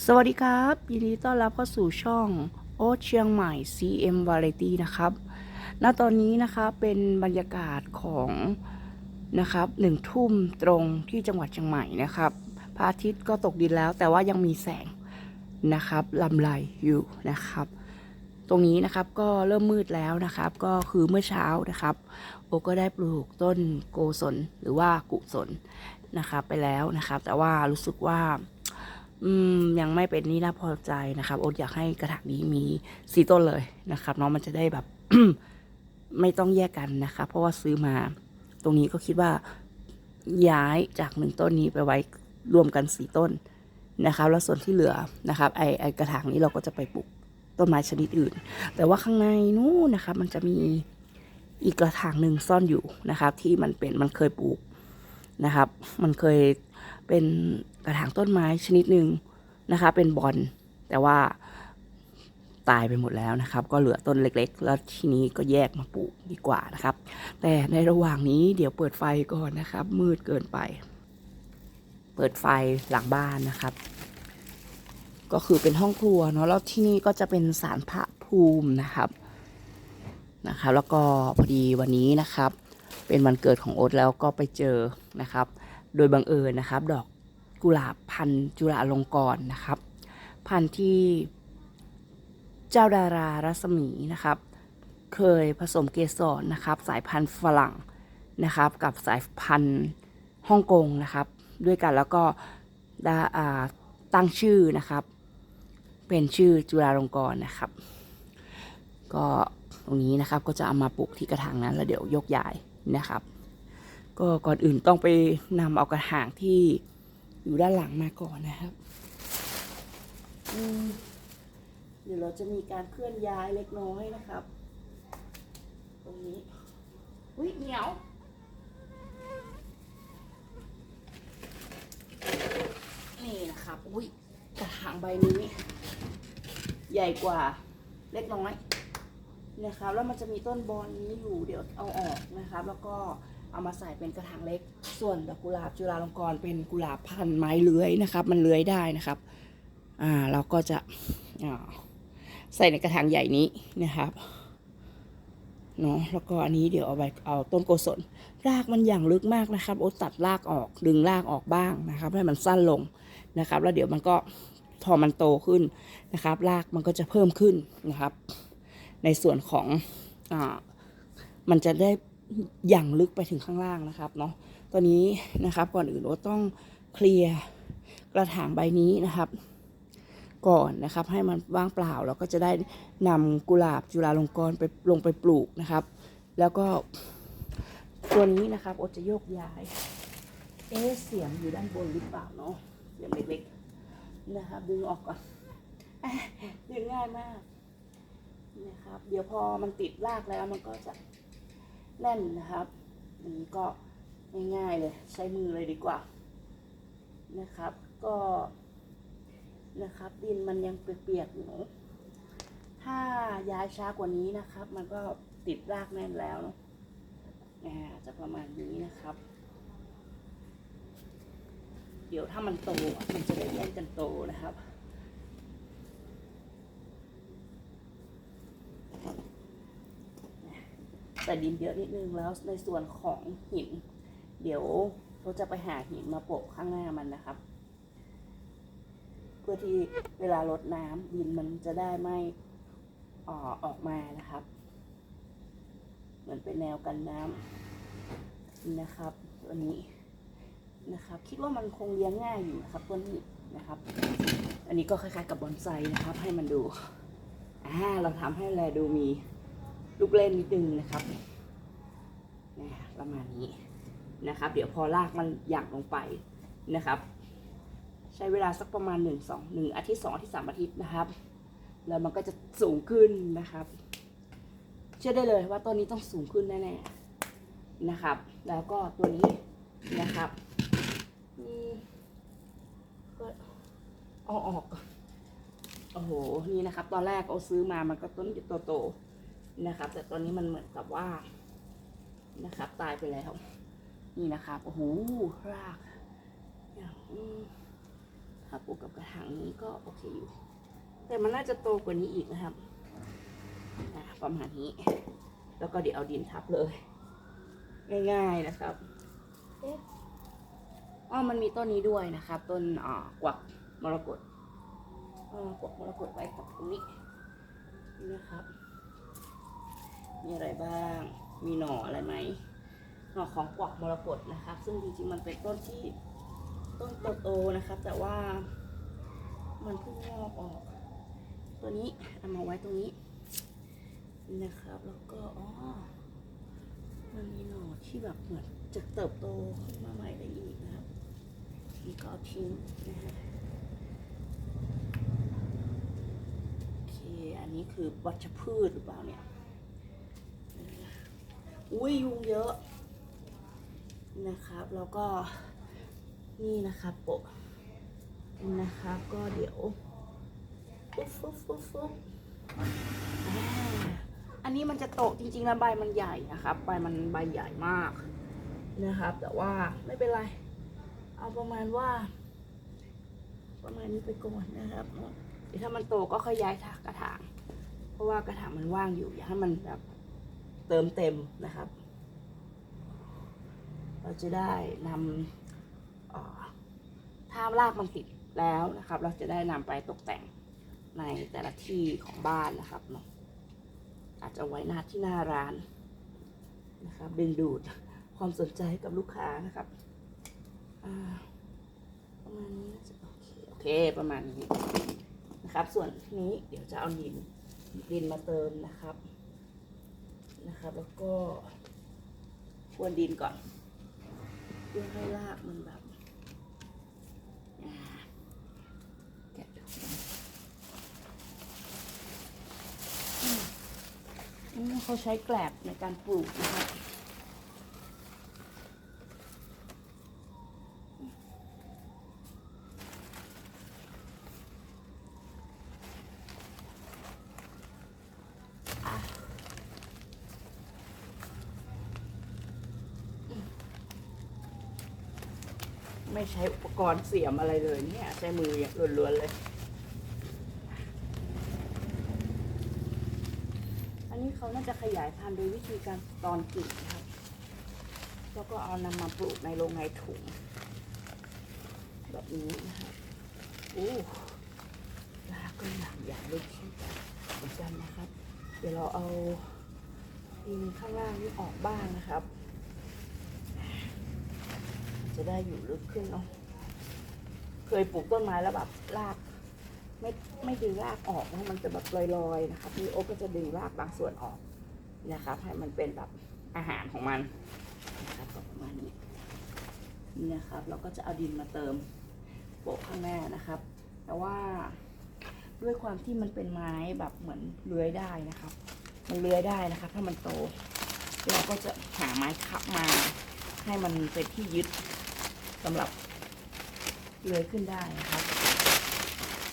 สวัสดีครับ ยินดีต้อนรับเข้าสู่ช่องโอ๊ตเชียงใหม่ CM Variety นะครับ ณ ตอนนี้นะครับเป็นบรรยากาศของนะครับหนึ่งทุ่มตรงที่จังหวัดเชียงใหม่นะครับ พระอาทิตย์ก็ตกดินแล้ว แต่ว่ายังมีแสงนะครับลำไรอยู่นะครับ ตรงนี้นะครับก็เริ่มมืดแล้วนะครับ ก็คือเมื่อเช้านะครับ โอก็ได้ปลูกต้นโกศลหรือว่ากุศลนะครับไปแล้วนะครับ แต่ว่ารู้สึกว่า อืมยังไม่เป็นนี่น่าพอใจนะครับโอ๊ตอยากให้กระถางนี้มีสีต้นเลยนะครับน้องมันจะได้แบบ ไม่ต้องแยกกันนะครับเพราะว่าซื้อมา ตรงนี้ก็คิดว่าย้ายจากหนึ่งต้นนี้ไปไว้รวมกันสีต้นนะครับ แล้วส่วนที่เหลือนะครับ ไอไอกระถางนี้เราก็จะไปปลูกต้นไม้ชนิดอื่น แต่ว่าข้างในนู้นนะครับมันจะมีอีกกระถางหนึ่งซ่อนอยู่นะครับ ที่มันเป็นมันเคยปลูกนะครับ มันเคยเป็น กระถางต้นไม้ชนิดหนึ่งนะคะ เป็นบอลแต่ว่าตายไปหมดแล้วนะครับ ก็เหลือต้นเล็ก ๆ แล้วทีนี้ก็แยกมาปลูกดีกว่านะครับ แต่ในระหว่างนี้เดี๋ยวเปิดไฟก่อนนะครับ มืดเกินไป เปิดไฟหลังบ้านนะครับ ก็คือเป็นห้องครัวเนาะแล้วที่นี่ก็จะเป็นศาลพระภูมินะครับนะครับ แล้วก็พอดีวันนี้นะครับ เป็นวันเกิดของโอ๊ตแล้วก็ไปเจอนะครับ โดยบังเอิญนะครับ ดอก กุหลาบพันจุฬาลงกรณ์นะครับ พันที่เจ้าดารารัศมีนะครับ เคยผสมเกสรนะครับ สายพันธุ์ฝรั่งนะครับ กับสายพันธุ์ฮ่องกงนะครับ ด้วยกันแล้วก็ได้อ่าตั้งชื่อนะครับ เป็นชื่อจุฬาลงกรณ์นะครับ ก็ตรงนี้นะครับก็จะเอามาปลูกที่กระถางนั้นแล้วเดี๋ยวยกย้ายนะครับ ก็ก่อนอื่นต้องไปนำเอากระถางที่ อยู่ด้านหลังมาก่อนนะครับเดี๋ยวเราจะมีการเคลื่อนย้ายเล็กน้อยนะครับ ตรงนี้อุ้ยเหนียวนี่นะครับอุ้ยกระถางใบนี้ ใหญ่กว่าเล็กน้อยนะครับ แล้วมันจะมีต้นบอลนี้อยู่เดี๋ยวเอาออกนะครับ แล้วก็ เอามาใส่เป็นกระถางเล็ก ส่วนดอกกุหลาบจุฬาลงกรณ์เป็นกุหลาบพันไม้เลื้อยนะครับ มันเลื้อยได้นะครับ อ่าเราก็จะใส่ในกระถางใหญ่นี้นะครับเนาะแล้วก็อันนี้เดี๋ยวเอาไปเอาต้นโกศลรากมันอย่างลึกมากนะครับ โอ๊ตตัดรากออกดึงรากออกบ้างนะครับให้มันสั้นลงนะครับ แล้วเดี๋ยวมันก็พอมันโตขึ้นนะครับ รากมันก็จะเพิ่มขึ้นนะครับ ในส่วนของอ่ามันจะได้ อย่างลึกไปถึงข้างล่างนะครับเนาะตอนนี้นะครับก่อนอื่นโอ๊ตต้องเคลียร์กระถางใบนี้นะครับ ก่อนนะครับ ให้มันว่างเปล่าเราก็จะได้นำกุหลาบจุฬาลงกรณ์ไปลงไปปลูกนะครับ แล้วก็ตัวนี้นะครับอ๊ตจะโยกย้าย เอ๊เสียงอยู่ด้านบนหรือเปล่าเนาะเสียงเล็กๆนะครับ ดึงออกก่อนอะดึงง่ายมากนะครับ เดี๋ยวพอมันติดรากแล้วมันก็จะ แน่นนะครับอันนี้ก็ง่ายๆเลยใช้มือเลยดีกว่านะครับ ก็นะครับ ดินมันยังเปียกๆอยู่ถ้าย้ายช้ากว่านี้นะครับ มันก็ติดรากแน่นแล้วเนาะจะประมาณนี้นะครับ เดี๋ยวถ้ามันโตมันจะได้แย่งกันโตนะครับ แต่ดินเยอะนิดนึงแล้วในส่วนของหิน เดี๋ยวเราจะไปหาหินมาโปะข้างหน้ามันนะครับ เพื่อที่เวลารดน้ำดินมันจะได้ไม่ออออกมานะครับ เหมือนเป็นแนวกันน้ำนะครับตัวนี้นะครับ คิดว่ามันคงเลี้ยงง่ายอยู่นะครับต้นนี้นะครับ อันนี้ก็คล้ายๆกับบอนไซนะครับ ให้มันดูอ่าเราทำให้แลดูมี ลูกเล่นนิดนึงนะครับนะประมาณนี้นะครับ เดี๋ยวพอลากมันหยั่งลงไปนะครับ ใช้เวลาสักประมาณหนึ่งสองหนึ่งอาทิตย์สองอาทิตย์สามอาทิตย์นะครับ แล้วมันก็จะสูงขึ้นนะครับ เชื่อได้เลยว่าต้นนี้ต้องสูงขึ้นแน่ๆนะครับ แล้วก็ตัวนี้นะครับอืมก็เอาออกก่อโอ้โหนี่นะครับ ตอนแรกเอาซื้อมามันก็ต้นโตๆ นะครับ แต่ตอนนี้มันเหมือนกับว่านะครับ ตายไปแล้ว นี่นะครับโอ้โหรากอย่างอืมถ้าปลูกกับกระถางนี้ก็โอเคอยู่ แต่มันน่าจะโตกว่านี้อีกนะครับประมาณนี้ แล้วก็เดี๋ยวเอาดินทับเลย ง่ายๆนะครับเอ๊ะอ๋อมันมีต้นนี้ด้วยนะครับ ต้นอ่ากวักมรกตอ่ากวักมรกตไว้กับตรงนี้นี่นะครับ มีอะไรบ้าง มีหน่ออะไรไหม หน่อของกวักมรกตนะครับ ซึ่งจริงๆมันเป็นต้นที่ต้นโตๆนะครับ แต่ว่ามันเพิ่งงอกออก ตัวนี้เอามาไว้ตรงนี้นะครับ แล้วก็อ๋อมันมีหน่อที่แบบเหมือนจะเติบโตขึ้นมาใหม่ได้อีกนะครับนี่ก็เอาทิ้งนะฮะโอเค อันนี้คือวัชพืชหรือเปล่าเนี่ย อุ้ยยุงเยอะนะครับ แล้วก็นี่นะครับโปะนะครับก็เดี๋ยวฟุ๊บฟุ๊บฟุ๊บฟุ๊บอันนี้มันจะโตจริงๆแล้วใบมันใหญ่นะครับ ใบมันใบใหญ่มากนะครับ แต่ว่าไม่เป็นไร เอาประมาณว่า ประมาณนี้ไปก่อนนะครับเดี๋ยวถ้ามันโตก็ค่อยย้ายถากระถาง เพราะว่ากระถางมันว่างอยู่ อย่าให้มันแบบ เติมเต็มนะครับ เราจะได้นำเอ่อถ้ารากมันติดแล้วนะครับ เราจะได้นำไปตกแต่งในแต่ละที่ของบ้านนะครับเนาะอาจจะไว้หน้าที่หน้าร้านนะครับดึงดูดความสนใจให้กับลูกค้านะครับประมาณนี้จะโอเคโอเคประมาณนี้นะครับ ส่วนนี้เดี๋ยวจะเอาดินดินมาเติมนะครับ นะครับแล้วก็พรวนดินก่อน เพื่อให้รากมันแบบอ่าแกะดูอืมอืมเขาใช้แกลบในการปลูกนะครับอะ ไม่ใช้อุปกรณ์เสียมอะไรเลยเนี่ย ใช้มืออย่างล้วนๆเลย อันนี้เขาน่าจะขยายพันธุ์โดยวิธีการตอนกิ่งนะครับแล้วก็เอานำมาปลูกในโรงไงถุง แบบนี้นะครับโอ้ราก็หนักอย่างลึกเช่นกันเหมือนกันนะครับ เดี๋ยวเราเอาดินข้างล่างนี้ออกบ้างนะครับ จะได้อยู่ลึกขึ้นเนาะเคยปลูกต้นไม้แล้วแบบราก ไม่ไม่ดึงรากออกนะมันจะแบบลอยๆนะครับนี่โอ๊กก็จะดึงรากบางส่วนออกนะครับให้มันเป็นแบบอาหารของมันนะครับประมาณนี้นะครับ เราก็จะเอาดินมาเติมโปะข้างหน้านะครับ แต่ว่าด้วยความที่มันเป็นไม้แบบเหมือนเลื้อยได้นะครับ มันเลื้อยได้นะครับถ้ามันโต เราก็จะหาไม้ขับมาให้มันเป็นที่ยึด สำหรับเลื้อยขึ้นได้นะครับ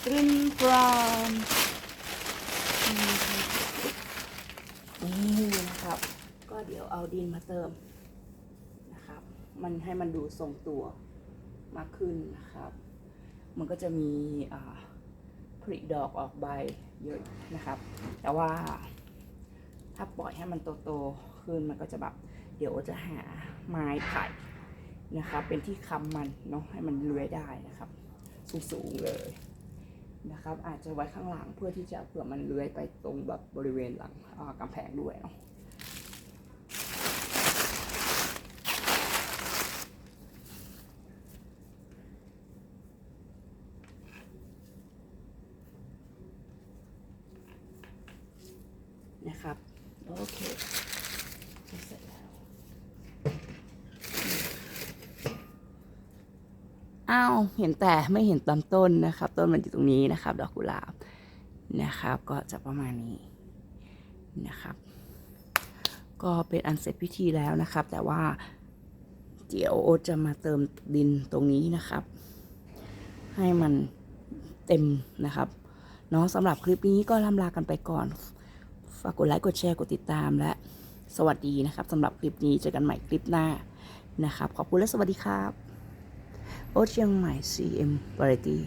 กรินกรอนนี่นะครับ ก็เดี๋ยวเอาดินมาเติมนะครับ มันให้มันดูทรงตัวมากขึ้นนะครับ มันก็จะมีอ่าผลิดอกออกใบเยอะนะครับ แต่ว่าถ้าปล่อยให้มันโตๆขึ้นมันก็จะแบบ เดี๋ยวจะหาไม้ไผ่ นะครับเป็นที่ค้ำมันเนาะให้มันเลื้อยได้นะครับ สูงๆเลยนะครับ อาจจะไว้ข้างหลังเพื่อที่จะเผื่อมันเลื้อยไปตรงแบบบริเวณหลังอ่ากำแพงด้วยเนาะนะครับ โอเคเสร็จแล้ว อ้าวเห็นแต่ไม่เห็นตำต้นนะครับ ต้นมันอยู่ตรงนี้นะครับ ดอกกุหลาบนะครับ ก็จะประมาณนี้นะครับ ก็เป็นอันเสร็จพิธีแล้วนะครับ แต่ว่าเดี๋ยวโอจะมาเติมดินตรงนี้นะครับ ให้มันเต็มนะครับเนาะสำหรับคลิปนี้ก็ลำลากันไปก่อน ฝากกดไลค์กดแชร์กดติดตามและสวัสดีนะครับสำหรับคลิปนี้เจอกันใหม่คลิปหน้านะครับ ขอบคุณและสวัสดีครับ โอ๊ตเชียงใหม่ CM Variety